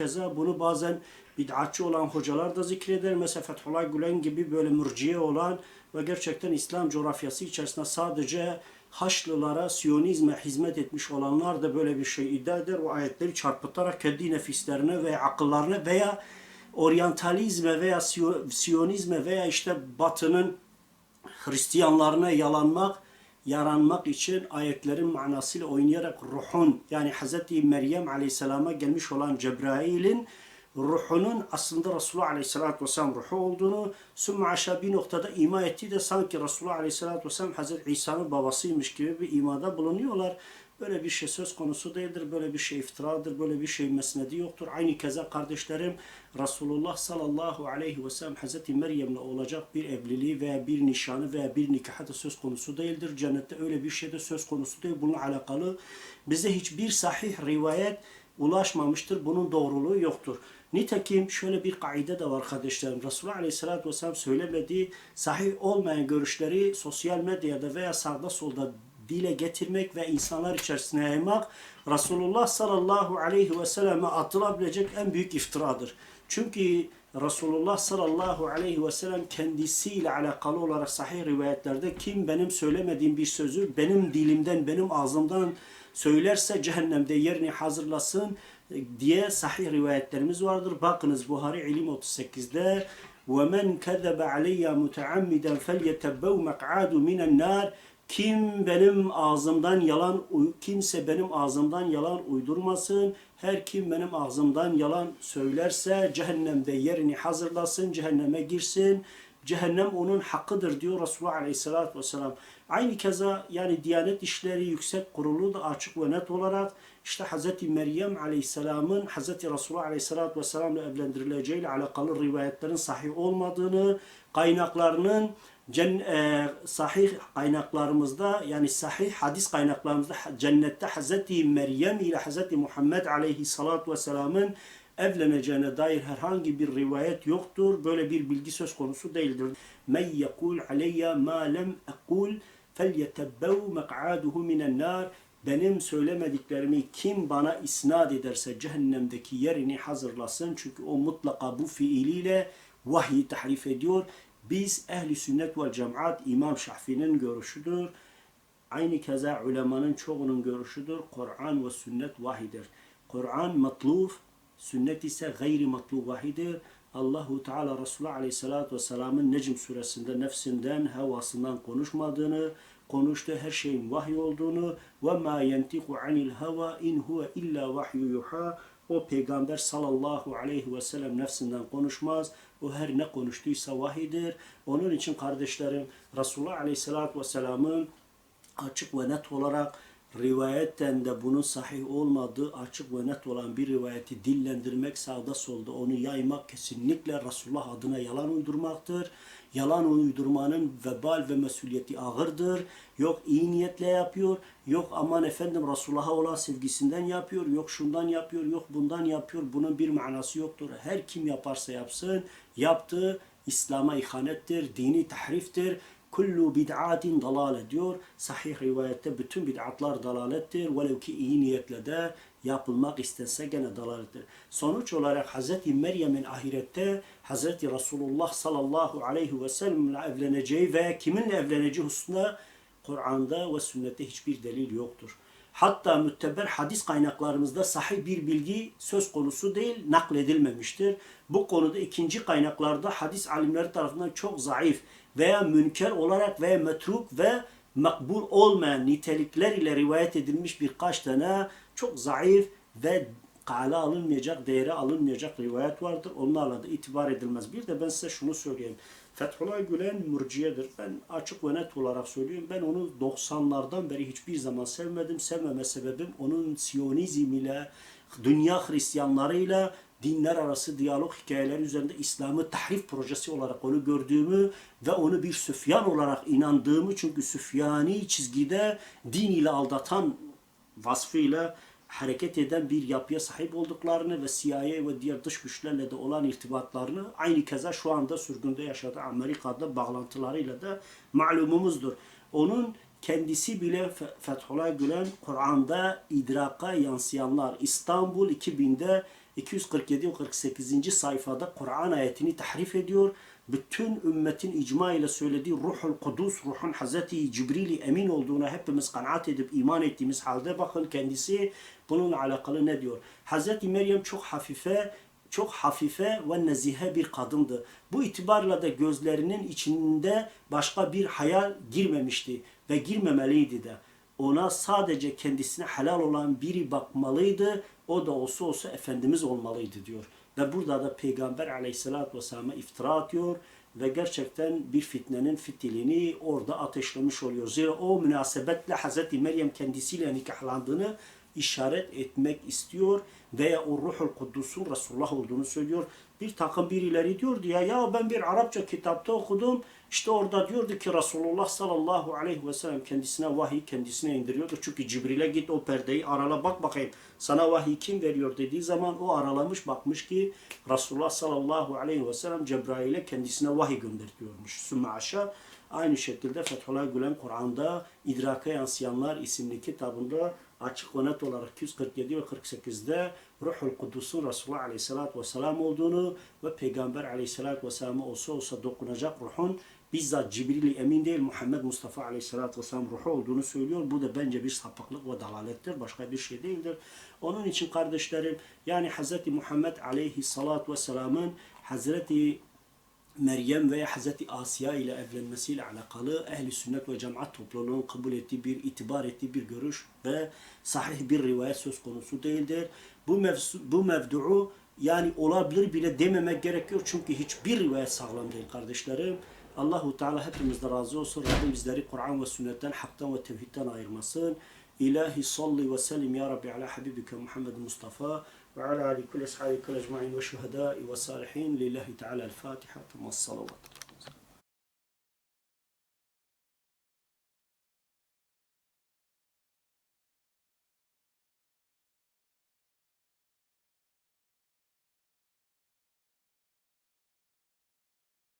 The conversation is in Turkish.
Keza bunu bazen bid'atçı olan hocalar da zikreder. Mesela Fethullah Gülen gibi böyle mürciye olan ve gerçekten İslam coğrafyası içerisinde sadece Haçlılara, Siyonizme hizmet etmiş olanlar da böyle bir şey iddia eder. O ayetleri çarpıtarak kendi nefislerine veya akıllarına veya oryantalizme veya Siyo- Siyonizme veya işte Batı'nın Hristiyanlarına yalanmak, yaranmak için ayetlerin manasıyla oynayarak ruhun yani Hz. Meryem Aleyhisselam'a gelmiş olan Cebrail'in ruhunun aslında Resulullah Aleyhisselatü Vesselam ruhu olduğunu sümme aşağı bir noktada ima etti de sanki Resulullah Aleyhisselatü Vesselam Hz. İsa'nın babasıymış gibi bir imada bulunuyorlar. Böyle bir şey söz konusu değildir. Böyle bir şey iftiradır. Böyle bir şey mesnedi yoktur. Aynı keza kardeşlerim Resulullah sallallahu aleyhi ve sellem Hazreti Meryem'le olacak bir evliliği veya bir nişanı veya bir nikahı da söz konusu değildir. Cennette öyle bir şey de söz konusu değil. Bununla alakalı bize hiçbir sahih rivayet ulaşmamıştır. Bunun doğruluğu yoktur. Nitekim şöyle bir kaide de var kardeşlerim. Resulullah Aleyhisselatü Vesselam söylemediği sahih olmayan görüşleri sosyal medyada veya sağda solda dile getirmek ve insanlar içerisine yaymak Resulullah sallallahu aleyhi ve selleme atılabilecek en büyük iftiradır. Çünkü Resulullah sallallahu aleyhi ve sellem kendisiyle alakalı olarak sahih rivayetlerde kim benim söylemediğim bir sözü benim dilimden, benim ağzımdan söylerse cehennemde yerini hazırlasın diye sahih rivayetlerimiz vardır. Bakınız Buhari İlim 38'de وَمَنْ كَذَبَ عَلَيَّ مُتَعَمِّدًا فَلْيَتَبَّوْ مَقْعَادُ مِنَ النَّارِ kim benim ağzımdan yalan kimse benim ağzımdan yalan uydurmasın. Her kim benim ağzımdan yalan söylerse cehennemde yerini hazırlasın, cehenneme girsin. Cehennem onun hakkıdır diyor Resulullah Aleyhisselatü Vesselam. Aynı keza yani Diyanet İşleri Yüksek Kurulu da açık ve net olarak işte Hz. Meryem Aleyhisselam'ın Hz. Resulullah Aleyhisselatü Vesselam'la evlendirileceğiyle alakalı rivayetlerin sahih olmadığını, kaynaklarının cen, e, sahih kaynaklarımızda yani sahih hadis kaynaklarımızda cennette Hz. Meryem ile Hz. Muhammed Aleyhisselatü Vesselam'ın evleneceğine dair herhangi bir rivayet yoktur. Böyle bir bilgi söz konusu değildir. Men yekul aleyye ma lem ekul felyetebbev mek'aduhu minen nar benim söylemediklerimi kim bana isnat ederse cehennemdeki yerini hazırlasın. Çünkü o mutlaka bu fiiliyle vahyi tahrif ediyor. Biz ehli sünnet ve cemaat İmam Şafii'nin görüşüdür. Aynı keza ulemanın çoğunun görüşüdür. Kur'an ve sünnet vahidir. Kur'an matluf, sünnet ise gayri matlub vahidir. Allahu Teala Resulullah Aleyhisselatü Vesselam'ın Necm suresinde nefsinden, havasından konuşmadığını, konuştuğu her şeyin vahiy olduğunu ve ma yentiku anil hava in huve illa vahyu yuha o peygamber sallallahu aleyhi ve sellem nefsinden konuşmaz. O her ne konuştuysa vahidir. Onun için kardeşlerim Resulullah aleyhissalatü vesselamın açık ve net olarak rivayetten de bunun sahih olmadığı açık ve net olan bir rivayeti dillendirmek sağda solda onu yaymak kesinlikle Resulullah adına yalan uydurmaktır. Yalan uydurmanın vebal ve mesuliyeti ağırdır. Yok iyi niyetle yapıyor, yok aman efendim Resulullah'a olan sevgisinden yapıyor, yok şundan yapıyor, yok bundan yapıyor. Bunun bir manası yoktur. Her kim yaparsa yapsın, yaptığı İslam'a ihanettir, dini tahriftir kullu bid'atin dalale diyor. Sahih rivayette bütün bid'atlar dalalettir. Velev ki iyi niyetle de yapılmak istense gene dalalettir. Sonuç olarak Hz. Meryem'in ahirette Hz. Resulullah sallallahu aleyhi ve sellemle evleneceği ve kiminle evleneceği hususunda Kur'an'da ve sünnette hiçbir delil yoktur. Hatta mütteber hadis kaynaklarımızda sahih bir bilgi söz konusu değil, nakledilmemiştir. Bu konuda ikinci kaynaklarda hadis alimleri tarafından çok zayıf veya münker olarak veya metruk ve makbul olmayan nitelikler ile rivayet edilmiş birkaç tane çok zayıf ve kale alınmayacak, değere alınmayacak rivayet vardır. Onlarla da itibar edilmez. Bir de ben size şunu söyleyeyim. Fethullah Gülen mürciyedir. Ben açık ve net olarak söylüyorum. Ben onu 90'lardan beri hiçbir zaman sevmedim. Sevmeme sebebim onun Siyonizm ile, dünya Hristiyanlarıyla dinler arası diyalog hikayeleri üzerinde İslam'ı tahrif projesi olarak onu gördüğümü ve onu bir Süfyan olarak inandığımı çünkü Süfyani çizgide din ile aldatan vasfıyla hareket eden bir yapıya sahip olduklarını ve CIA ve diğer dış güçlerle de olan irtibatlarını aynı keza şu anda sürgünde yaşadığı Amerika'da bağlantılarıyla da malumumuzdur. Onun kendisi bile Fe- Fethullah Gülen Kur'an'da idraka yansıyanlar İstanbul 2000'de 247 ve 48. sayfada Kur'an ayetini tahrif ediyor. Bütün ümmetin icma ile söylediği Ruhul Kudus, Ruhun Hazreti Cibril'i emin olduğuna hepimiz kanaat edip iman ettiğimiz halde bakın kendisi bununla alakalı ne diyor? Hazreti Meryem çok hafife, çok hafife ve nezihe bir kadındı. Bu itibarla da gözlerinin içinde başka bir hayal girmemişti ve girmemeliydi de. Ona sadece kendisine helal olan biri bakmalıydı. O da olsa olsa Efendimiz olmalıydı diyor. Ve burada da Peygamber aleyhissalatü vesselam'a iftira atıyor ve gerçekten bir fitnenin fitilini orada ateşlemiş oluyor. Zira o münasebetle Hazreti Meryem kendisiyle nikahlandığını işaret etmek istiyor veya o Ruhul Kudüs'ün Resulullah olduğunu söylüyor. Bir takım birileri diyordu ya ya ben bir Arapça kitapta okudum. İşte orada diyordu ki Resulullah sallallahu aleyhi ve sellem kendisine vahiy kendisine indiriyordu. Çünkü Cibril'e git o perdeyi arala bak bakayım sana vahiy kim veriyor dediği zaman o aralamış bakmış ki Resulullah sallallahu aleyhi ve sellem Cebrail'e kendisine vahiy gönderiyormuş. Sümme aşağı Aynı şekilde Fethullah Gülen Kur'an'da İdraka Yansıyanlar isimli kitabında açık ve net olarak 247 ve 48'de Ruhul Kudüs'ün Resulullah Aleyhisselatü Vesselam olduğunu ve Peygamber Aleyhisselatü Vesselam'a olsa olsa dokunacak ruhun bizzat Cibril emin değil Muhammed Mustafa Aleyhisselatü Vesselam ruhu olduğunu söylüyor. Bu da bence bir sapıklık ve dalalettir. Başka bir şey değildir. Onun için kardeşlerim yani Hz. Muhammed Aleyhisselatü Vesselam'ın Hazreti Meryem veya Hazreti Asya ile evlenmesiyle alakalı ehli sünnet ve cemaat topluluğunun kabul ettiği bir itibar ettiği bir görüş ve sahih bir rivayet söz konusu değildir. Bu mevzu, bu mevduu yani olabilir bile dememek gerekiyor çünkü hiçbir rivayet sağlam değil kardeşlerim. Allahu Teala hepimizden razı olsun. Rabbim bizleri Kur'an ve sünnetten, haktan ve tevhidden ayırmasın. İlahi salli ve sellim ya Rabbi ala habibike Muhammed Mustafa وعلى آل كل أصحاب كل أجمعين والشهداء والصالحين لله تعالى الفاتحة ثم الصلوات